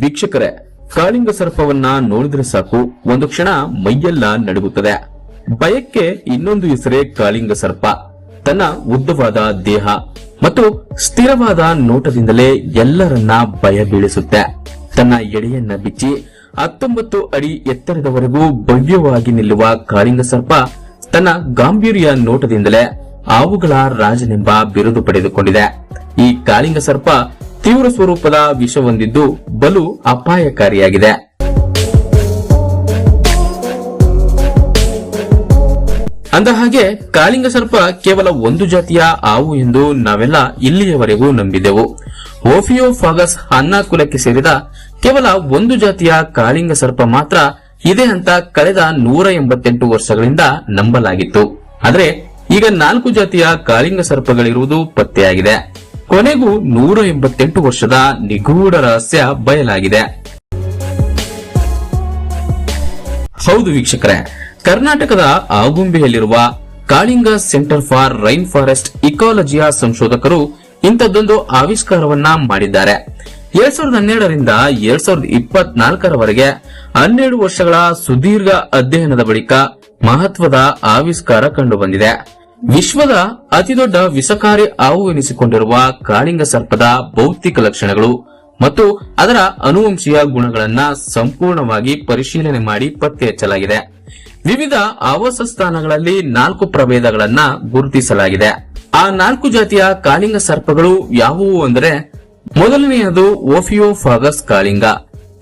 ವೀಕ್ಷಕರೇ, ಕಾಳಿಂಗ ಸರ್ಪವನ್ನ ನೋಡಿದ್ರೆ ಸಾಕು, ಒಂದು ಕ್ಷಣ ಮೈಯೆಲ್ಲ ನಡುಗುತ್ತದೆ. ಭಯಕ್ಕೆ ಇನ್ನೊಂದು ಹೆಸರೇ ಕಾಳಿಂಗ ಸರ್ಪ. ತನ್ನ ಉದ್ದವಾದ ದೇಹ ಮತ್ತು ಸ್ಥಿರವಾದ ನೋಟದಿಂದಲೇ ಎಲ್ಲರನ್ನ ಭಯ ಬೀಳಿಸುತ್ತೆ. ತನ್ನ ಎಡೆಯನ್ನ ಬಿಚ್ಚಿ ಹತ್ತೊಂಬತ್ತು ಅಡಿ ಎತ್ತರದವರೆಗೂ ಭವ್ಯವಾಗಿ ನಿಲ್ಲುವ ಕಾಳಿಂಗ ಸರ್ಪ ತನ್ನ ಗಾಂಭೀರ್ಯ ನೋಟದಿಂದಲೇ ಆವುಗಳ ರಾಜನೆಂಬ ಬಿರುದು ಪಡೆದುಕೊಂಡಿದೆ. ಈ ಕಾಳಿಂಗ ಸರ್ಪ ತೀವ್ರ ಸ್ವರೂಪದ ವಿಷ ಹೊಂದಿದ್ದು ಬಲು ಅಪಾಯಕಾರಿಯಾಗಿದೆ. ಅಂದ ಹಾಗೆ ಕಾಳಿಂಗ ಸರ್ಪ ಕೇವಲ ಒಂದು ಜಾತಿಯ ಆವು ಎಂದು ನಾವೆಲ್ಲ ಇಲ್ಲಿಯವರೆಗೂ ನಂಬಿದೆವು. ಓಫಿಯೋಫಾಗಸ್ ಅನ್ನ ಕುಲಕ್ಕೆ ಸೇರಿದ ಕೇವಲ ಒಂದು ಜಾತಿಯ ಕಾಳಿಂಗ ಸರ್ಪ ಮಾತ್ರ ಇದೆ ಅಂತ ಕಳೆದ ನೂರ ಎಂಬತ್ತೆಂಟು ವರ್ಷಗಳಿಂದ ನಂಬಲಾಗಿತ್ತು. ಆದರೆ ಈಗ ನಾಲ್ಕು ಜಾತಿಯ ಕಾಳಿಂಗ ಸರ್ಪಗಳಿರುವುದು ಪತ್ತೆಯಾಗಿದೆ. ಕೊನೆಗೂ ನೂರ ಎಂಬತ್ತೆಂಟು ವರ್ಷದ ನಿಗೂಢ ರಹಸ್ಯ ಬಯಲಾಗಿದೆ. ಹೌದು ವೀಕ್ಷಕರೇ, ಕರ್ನಾಟಕದ ಆಗುಂಬೆಯಲ್ಲಿರುವ Kalinga centre for rainforest ಇಕಾಲಜಿಯ ಸಂಶೋಧಕರು ಇಂಥದ್ದೊಂದು ಆವಿಷ್ಕಾರವನ್ನ ಮಾಡಿದ್ದಾರೆ. ಎರಡ್ ಸಾವಿರದ ಹನ್ನೆರಡರಿಂದ ಎರಡ್ ಸಾವಿರದ ಇಪ್ಪತ್ನಾಲ್ಕರವರೆಗೆ ಹನ್ನೆರಡು ವರ್ಷಗಳ ಸುದೀರ್ಘ ಅಧ್ಯಯನದ ಬಳಿಕ ಮಹತ್ವದ ಆವಿಷ್ಕಾರ ಕಂಡುಬಂದಿದೆ. ವಿಶ್ವದ ಅತಿದೊಡ್ಡ ವಿಷಕಾರಿ ಹಾವು ಎನಿಸಿಕೊಂಡಿರುವ ಕಾಳಿಂಗ ಸರ್ಪದ ಭೌತಿಕ ಲಕ್ಷಣಗಳು ಮತ್ತು ಅದರ ಅನುವಂಶೀಯ ಗುಣಗಳನ್ನ ಸಂಪೂರ್ಣವಾಗಿ ಪರಿಶೀಲನೆ ಮಾಡಿ ಪತ್ತೆ ಹಚ್ಚಲಾಗಿದೆ. ವಿವಿಧ ಆವಾಸ ಸ್ಥಾನಗಳಲ್ಲಿ ನಾಲ್ಕು ಪ್ರಭೇದಗಳನ್ನ ಗುರುತಿಸಲಾಗಿದೆ. ಆ ನಾಲ್ಕು ಜಾತಿಯ ಕಾಳಿಂಗ ಸರ್ಪಗಳು ಯಾವುವು ಅಂದರೆ, ಮೊದಲನೆಯದು ಓಫಿಯೋಫಾಗಸ್ ಕಾಳಿಂಗ.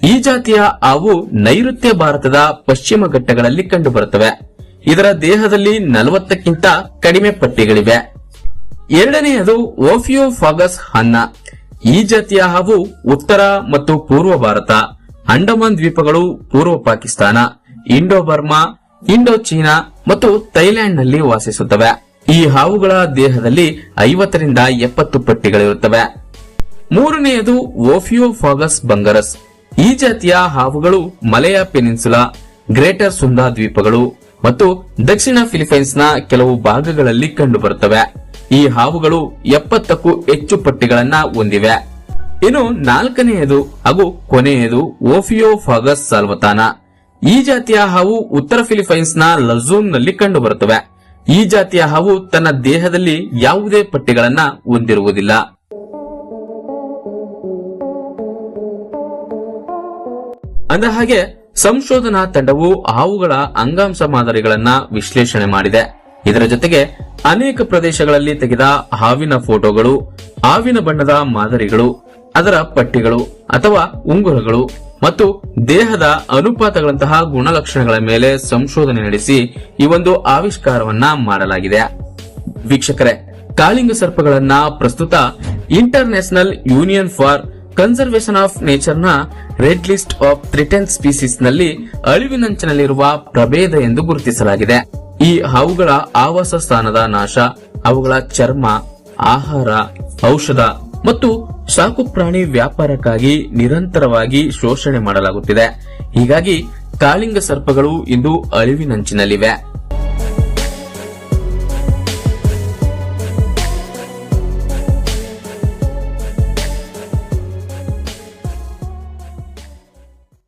ಈ ಜಾತಿಯ ಹಾವು ನೈಋತ್ಯ ಭಾರತದ ಪಶ್ಚಿಮ ಘಟ್ಟಗಳಲ್ಲಿ ಕಂಡುಬರುತ್ತವೆ. ಇದರ ದೇಹದಲ್ಲಿ ನಲವತ್ತಕ್ಕಿಂತ ಕಡಿಮೆ ಪಟ್ಟಿಗಳಿವೆ. ಎರಡನೆಯದು ಓಫಿಯೋಫಾಗಸ್ ಹನ್ನ ಈ ಜಾತಿಯ ಹಾವು ಉತ್ತರ ಮತ್ತು ಪೂರ್ವ ಭಾರತ, ಅಂಡಮಾನ್ ದ್ವೀಪಗಳು ಪೂರ್ವ Pakistan Indo Burma Indo China ಮತ್ತು ಥೈಲ್ಯಾಂಡ್ನಲ್ಲಿ ವಾಸಿಸುತ್ತವೆ. ಈ ಹಾವುಗಳ ದೇಹದಲ್ಲಿ ಐವತ್ತರಿಂದ ಎಪ್ಪತ್ತು ಪಟ್ಟಿಗಳಿರುತ್ತವೆ. ಮೂರನೆಯದು ಓಫಿಯೋಫಾಗಸ್ ಬಂಗರಸ್. ಈ ಜಾತಿಯ ಹಾವುಗಳು ಮಲೆಯ ಪೆನಿನ್ಸುಲಾ, ಗ್ರೇಟರ್ ಸುಂದಾ ದ್ವೀಪಗಳು ಮತ್ತು ದಕ್ಷಿಣ ಫಿಲಿಪೈನ್ಸ್ನ ಕೆಲವು ಭಾಗಗಳಲ್ಲಿ ಕಂಡುಬರುತ್ತವೆ. ಈ ಹಾವುಗಳು ಎಪ್ಪತ್ತಕ್ಕೂ ಹೆಚ್ಚು ಪಟ್ಟಿಗಳನ್ನ ಹೊಂದಿವೆ. ಇನ್ನು ನಾಲ್ಕನೆಯದು ಹಾಗೂ ಕೊನೆಯದು ಓಫಿಯೋಫಾಗಸ್ ಸಾಲ್ವತಾನ. ಈ ಜಾತಿಯ ಹಾವು ಉತ್ತರ ಫಿಲಿಪೈನ್ಸ್ನ ಲಜೂನ್ನಲ್ಲಿ ಕಂಡುಬರುತ್ತವೆ. ಈ ಜಾತಿಯ ಹಾವು ತನ್ನ ದೇಹದಲ್ಲಿ ಯಾವುದೇ ಪಟ್ಟಿಗಳನ್ನ ಹೊಂದಿರುವುದಿಲ್ಲ. ಅಂದ ಹಾಗೆ ಸಂಶೋಧನಾ ತಂಡವು ಹಾವುಗಳ ಅಂಗಾಂಶ ಮಾದರಿಗಳನ್ನ ವಿಶ್ಲೇಷಣೆ ಮಾಡಿದೆ. ಇದರ ಜೊತೆಗೆ ಅನೇಕ ಪ್ರದೇಶಗಳಲ್ಲಿ ತೆಗೆದ ಹಾವಿನ ಫೋಟೋಗಳು, ಹಾವಿನ ಬಣ್ಣದ ಮಾದರಿಗಳು, ಅದರ ಪಟ್ಟಿಗಳು ಅಥವಾ ಉಂಗುರಗಳು ಮತ್ತು ದೇಹದ ಅನುಪಾತಗಳಂತಹ ಗುಣಲಕ್ಷಣಗಳ ಮೇಲೆ ಸಂಶೋಧನೆ ನಡೆಸಿ ಈ ಒಂದು ಆವಿಷ್ಕಾರವನ್ನ ಮಾಡಲಾಗಿದೆ. ವೀಕ್ಷಕರೇ, ಕಾಳಿಂಗ ಸರ್ಪಗಳನ್ನ ಪ್ರಸ್ತುತ international union for conservation of ನೇಚರ್ನ red list of threatened ಸ್ಪೀಸೀಸ್ನಲ್ಲಿ ಅಳಿವಿನಂಚಿನಲ್ಲಿರುವ ಪ್ರಭೇದ ಎಂದು ಗುರುತಿಸಲಾಗಿದೆ. ಈ ಹಾವುಗಳ ಆವಾಸ ಸ್ಥಾನದ ನಾಶ, ಅವುಗಳ ಚರ್ಮ, ಆಹಾರ, ಔಷಧ ಮತ್ತು ಸಾಕುಪ್ರಾಣಿ ವ್ಯಾಪಾರಕ್ಕಾಗಿ ನಿರಂತರವಾಗಿ ಶೋಷಣೆ ಮಾಡಲಾಗುತ್ತಿದೆ. ಹೀಗಾಗಿ ಕಾಳಿಂಗ ಸರ್ಪಗಳು ಇಂದು ಅಳಿವಿನಂಚಿನಲ್ಲಿವೆ.